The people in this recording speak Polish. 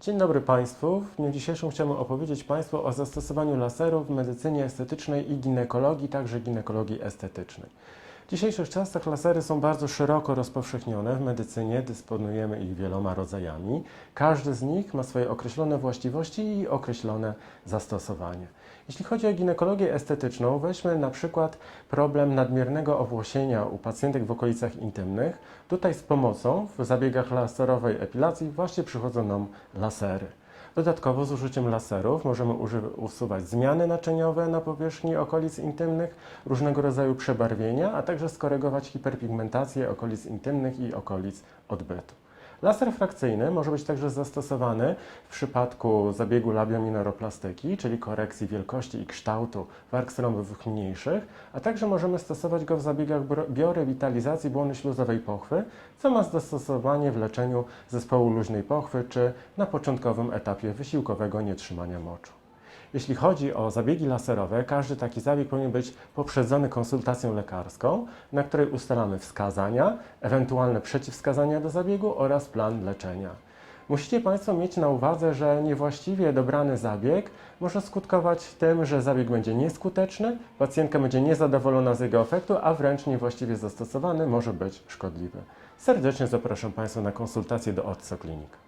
Dzień dobry Państwu. W dniu dzisiejszym chciałbym opowiedzieć Państwu o zastosowaniu laserów w medycynie estetycznej i ginekologii, także ginekologii estetycznej. W dzisiejszych czasach lasery są bardzo szeroko rozpowszechnione w medycynie, dysponujemy ich wieloma rodzajami. Każdy z nich ma swoje określone właściwości i określone zastosowanie. Jeśli chodzi o ginekologię estetyczną, weźmy na przykład problem nadmiernego owłosienia u pacjentek w okolicach intymnych. Tutaj z pomocą w zabiegach laserowej epilacji właśnie przychodzą nam lasery. Dodatkowo z użyciem laserów możemy usuwać zmiany naczyniowe na powierzchni okolic intymnych, różnego rodzaju przebarwienia, a także skorygować hiperpigmentację okolic intymnych i okolic odbytu. Laser frakcyjny może być także zastosowany w przypadku zabiegu labiominoroplastyki, czyli korekcji wielkości i kształtu warg srąbowych mniejszych, a także możemy stosować go w zabiegach biorewitalizacji błony śluzowej pochwy, co ma zastosowanie w leczeniu zespołu luźnej pochwy czy na początkowym etapie wysiłkowego nietrzymania moczu. Jeśli chodzi o zabiegi laserowe, każdy taki zabieg powinien być poprzedzony konsultacją lekarską, na której ustalamy wskazania, ewentualne przeciwwskazania do zabiegu oraz plan leczenia. Musicie Państwo mieć na uwadze, że niewłaściwie dobrany zabieg może skutkować tym, że zabieg będzie nieskuteczny, pacjentka będzie niezadowolona z jego efektu, a wręcz niewłaściwie zastosowany może być szkodliwy. Serdecznie zapraszam Państwa na konsultację do Otso Clinic.